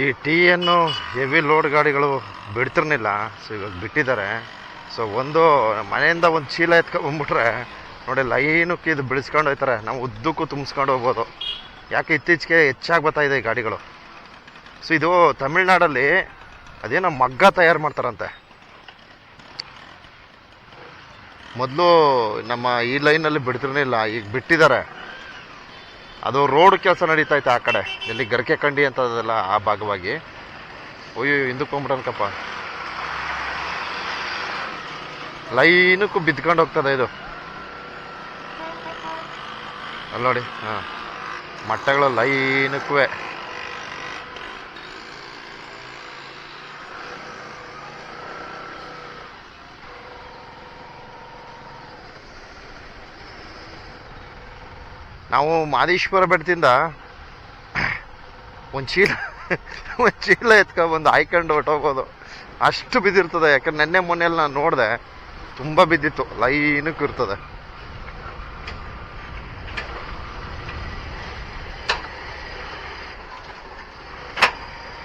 ಈ ಟೀಯನ್ನು heavy load ಗಾಡಿಗಳು ಬಿಡ್ತಿರ್ನಿಲ್ಲ ಸೊ ಇವಾಗ ಬಿಟ್ಟಿದ್ದಾರೆ. ಸೊ ಒಂದು ಮನೆಯಿಂದ ಒಂದು ಚೀಲ ಎತ್ಕೊಂಡ್ಬಂದ್ಬಿಟ್ರೆ ನೋಡಿ, ಲೈನು ಇದು ಬಿಡಿಸ್ಕೊಂಡು ಹೋಗ್ತಾರೆ. ನಾವು ಉದ್ದಕ್ಕೂ ತುಂಬಿಸ್ಕೊಂಡು ಹೋಗ್ಬೋದು. ಯಾಕೆ ಇತ್ತೀಚೆಗೆ ಹೆಚ್ಚಾಗಿ ಇದೆ ಈ ಗಾಡಿಗಳು? ಸೊ ಇದು ತಮಿಳ್ನಾಡಲ್ಲಿ ಅದೇನೋ ಮಗ್ಗ ತಯಾರು ಮಾಡ್ತಾರಂತೆ. ಮೊದಲು ನಮ್ಮ ಈ ಲೈನಲ್ಲಿ ಬಿಡ್ತಿರ್ಲಿಲ್ಲ, ಈಗ ಬಿಟ್ಟಿದ್ದಾರೆ. ಅದು ರೋಡ್ ಕೆಲಸ ನಡೀತಾ ಐತೆ ಆ ಕಡೆ. ಎಲ್ಲಿ ಗರ್ಕೆ ಕಂಡಿ ಅಂತದಲ್ಲ ಆ ಭಾಗವಾಗಿ. ಅಯ್ಯೋ ಹಿಂದಕ್ಕೆ ಹೋಗ್ಬಿಟ್ಟನ್ಕಪ್ಪ ಲೈನಕ್ಕೂ ಬಿದ್ಕೊಂಡು ಹೋಗ್ತದೆ ಇದು. ಅಲ್ಲ ನೋಡಿ, ಹಾಂ. ಮಟ್ಟಗಳು ಲೈನಕ್ಕೂ ನಾವು ಮಾದೇಶ್ವರ ಬೆಟ್ಟದಿಂದ ಒಂದು ಚೀಲ ಒಂದು ಚೀಲ ಎತ್ಕೊಬಂದು ಹಾಯ್ಕೊಂಡು ಹೊಟ್ಟೋಗೋದು ಅಷ್ಟು ಬಿದ್ದಿರ್ತದೆ, ಯಾಕಂದ್ರೆ ನೆನ್ನೆ ಮೊನ್ನೆಲ್ಲ ನಾನು ನೋಡಿದೆ, ತುಂಬ ಬಿದ್ದಿತ್ತು ಲೈನಕ್ಕೆ ಇರ್ತದೆ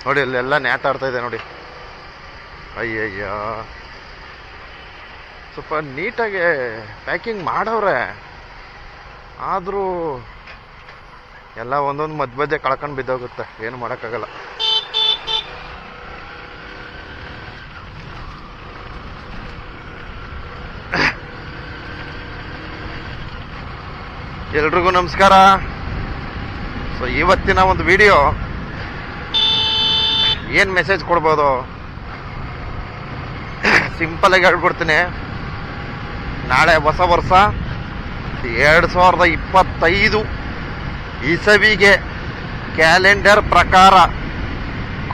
ನೋಡಿ, ಅಲ್ಲೆಲ್ಲ ನೇತಾಡ್ತಾ ಇದೆ ನೋಡಿ. ಅಯ್ಯಯ್ಯ. ಸ್ವಲ್ಪ ನೀಟಾಗಿ ಪ್ಯಾಕಿಂಗ್ ಮಾಡವ್ರೆ. ಆದರೂ ಎಲ್ಲ ಒಂದೊಂದು ಮಧ್ಯ ಮಧ್ಯೆ ಕಳ್ಕೊಂಡು ಬಿದ್ದೋಗುತ್ತೆ. ಏನು ಮಾಡೋಕ್ಕಾಗಲ್ಲ. ಎಲ್ರಿಗೂ ನಮಸ್ಕಾರ. ಸೊ ಇವತ್ತಿನ ಒಂದು ವಿಡಿಯೋ ಏನು ಮೆಸೇಜ್ ಕೊಡ್ಬೋದು? ಸಿಂಪಲಾಗಿ ಹೇಳ್ಬಿಡ್ತೀನಿ ನಾಳೆ ಹೊಸ ವರ್ಷ. ಎರಡು ಸಾವಿರದ ಇಪ್ಪತ್ತೈದು ಇಸವಿಗೆ ಕ್ಯಾಲೆಂಡರ್ ಪ್ರಕಾರ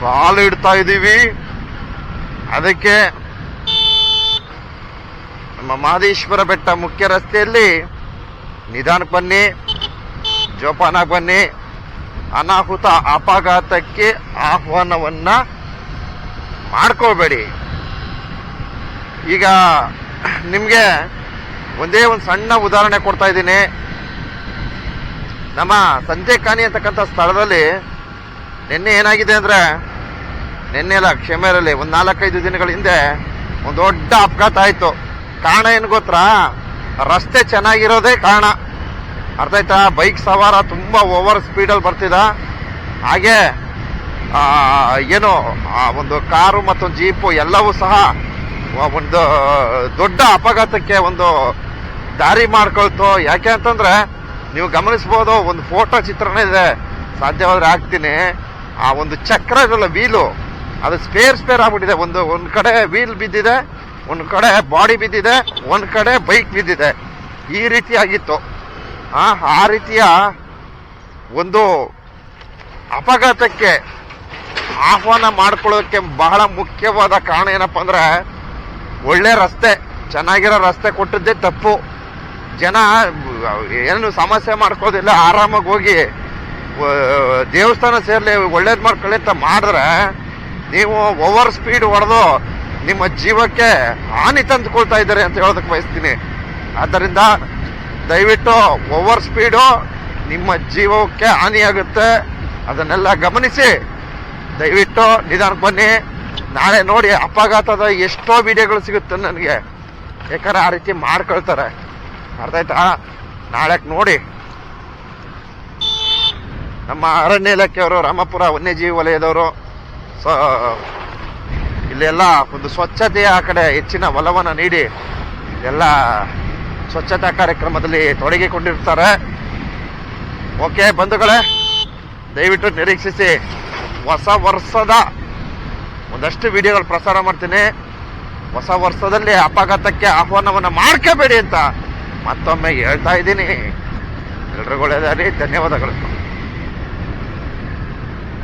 ಕಾಲು ಇಡ್ತಾ ಇದ್ದೀವಿ. ಅದಕ್ಕೆ ನಮ್ಮ ಮಹದೇಶ್ವರ ಬೆಟ್ಟ ಮುಖ್ಯ ರಸ್ತೆಯಲ್ಲಿ ನಿಧಾನಕ್ಕೆ ಬನ್ನಿ ಜೋಪಾನ ಬನ್ನಿ. ಅನಾಹುತ ಅಪಘಾತಕ್ಕೆ ಆಹ್ವಾನವನ್ನು ಮಾಡ್ಕೋಬೇಡಿ. ಈಗ ನಿಮಗೆ ಒಂದೇ ಒಂದು ಸಣ್ಣ ಉದಾಹರಣೆ ಕೊಡ್ತಾ ಇದ್ದೀನಿ. ನಮ್ಮ ಸಂತೆಕಾನಿ ಅಂತಕ್ಕಂಥ ಸ್ಥಳದಲ್ಲಿ ನಿನ್ನೆ ಏನಾಗಿದೆ ಅಂದರೆ, ನಿನ್ನೆ ಅಲ್ಲ, ಕ್ಷಮೆ ಇರಲಿ, ಒಂದು ನಾಲ್ಕೈದು ದಿನಗಳ ಹಿಂದೆ ಒಂದು ದೊಡ್ಡ ಅಪಘಾತ ಆಯಿತು. ಕಾರಣ ಏನು ಗೊತ್ತಾ? ರಸ್ತೆ ಚೆನ್ನಾಗಿರೋದೇ ಕಾರಣ. ಅರ್ಥ ಆಯ್ತಾ? ಬೈಕ್ ಸವಾರ ತುಂಬ ಓವರ್ ಸ್ಪೀಡಲ್ಲಿ ಬರ್ತಿದ್ದ ಹಾಗೆ ಏನು ಒಂದು ಕಾರು ಮತ್ತು ಜೀಪು ಎಲ್ಲವೂ ಸಹ ಒಂದು ದೊಡ್ಡ ಅಪಘಾತಕ್ಕೆ ಒಂದು ದಾರಿ ಮಾಡ್ಕೊಳ್ತು? ಯಾಕೆ ಅಂತಂದ್ರೆ ನೀವು ಗಮನಿಸ್ಬೋದು, ಒಂದು ಫೋಟೋ ಚಿತ್ರಣ ಇದೆ. ಸಾಧ್ಯವಾದ್ರೆ ಹಾಕ್ತೀನಿ. ಆ ಒಂದು ಚಕ್ರ ಇದೆಲ್ಲ ವೀಲು, ಅದು ಸ್ಪೇರ್ ಸ್ಪೇರ್ ಆಗ್ಬಿಟ್ಟಿದೆ. ಒಂದು ಒಂದು ಕಡೆ ವೀಲ್ ಬಿದ್ದಿದೆ, ಒಂದು ಕಡೆ ಬಾಡಿ ಬಿದ್ದಿದೆ, ಒಂದು ಕಡೆ ಬೈಕ್ ಬಿದ್ದಿದೆ. ಈ ರೀತಿ ಆಗಿತ್ತು ಆ ಆ ರೀತಿಯ ಒಂದು ಅಪಘಾತಕ್ಕೆ ಆಹ್ವಾನ ಮಾಡ್ಕೊಳ್ಳೋಕೆ ಬಹಳ ಮುಖ್ಯವಾದ ಕಾರಣ ಏನಪ್ಪ ಅಂದ್ರೆ ಒಳ್ಳೆ ರಸ್ತೆ, ಚೆನ್ನಾಗಿರೋ ರಸ್ತೆ ಕೊಟ್ಟಿದ್ದೇ ತಪ್ಪು. ಜನ ಏನು ಸಮಸ್ಯೆ ಮಾಡ್ಕೋದಿಲ್ಲ ಆರಾಮಾಗಿ ಹೋಗಿ ದೇವಸ್ಥಾನ ಸೇರಲಿ ಒಳ್ಳೇದು ಮಾಡ್ಕೊಳ್ಳಿ ಅಂತ ಮಾಡಿದ್ರೆ, ನೀವು ಓವರ್ ಸ್ಪೀಡ್ ಹೊಡೆದು ನಿಮ್ಮ ಜೀವಕ್ಕೆ ಹಾನಿ ತಂದುಕೊಳ್ತಾ ಇದ್ದಾರೆ ಅಂತ ಹೇಳೋದಕ್ಕೆ ಬಯಸ್ತೀನಿ. ಆದ್ದರಿಂದ ದಯವಿಟ್ಟು ಓವರ್ ಸ್ಪೀಡು ನಿಮ್ಮ ಜೀವಕ್ಕೆ ಹಾನಿಯಾಗುತ್ತೆ ಅದನ್ನೆಲ್ಲ ಗಮನಿಸಿ, ದಯವಿಟ್ಟು ನಿಧಾನಕ್ಕೆ ಬನ್ನಿ. ನಾಳೆ ನೋಡಿ ಅಪಘಾತದ ಎಷ್ಟೋ ವಿಡಿಯೋಗಳು ಸಿಗುತ್ತೆ ನನಗೆ. ಯಾಕಂದ್ರೆ ಆ ರೀತಿ ಮಾಡ್ಕೊಳ್ತಾರೆ. ಅರ್ಥ ಆಯ್ತಾ? ನೋಡಿ. ನಮ್ಮ ಅರಣ್ಯ ಇಲಾಖೆಯವರು, ರಾಮಪುರ ವನ್ಯಜೀವಿ ವಲಯದವರು, ಸೊ, ಇಲ್ಲೆಲ್ಲ ಒಂದು ಸ್ವಚ್ಛತೆಯ ಕಡೆ ಹೆಚ್ಚಿನ ಒಲವನ್ನು ನೀಡಿ, ಎಲ್ಲ ಸ್ವಚ್ಛತಾ ಕಾರ್ಯಕ್ರಮದಲ್ಲಿ ತೊಡಗಿಕೊಂಡಿರ್ತಾರೆ. ಓಕೆ, ಬಂಧುಗಳೇ, ದಯವಿಟ್ಟು ನಿರೀಕ್ಷಿಸಿ. ಹೊಸ ವರ್ಷದ ಒಂದಷ್ಟು ವಿಡಿಯೋಗಳು ಪ್ರಸಾರ ಮಾಡ್ತೀನಿ. ಹೊಸ ವರ್ಷದಲ್ಲಿ ಅಪಘಾತಕ್ಕೆ ಆಹ್ವಾನವನ್ನು ಮಾಡ್ಕೋಬೇಡಿ ಅಂತ ಮತ್ತೊಮ್ಮೆ ಹೇಳ್ತಾ ಇದ್ದೀನಿ. ಎಲ್ರಿಗೂ ಧನ್ಯವಾದಗಳು.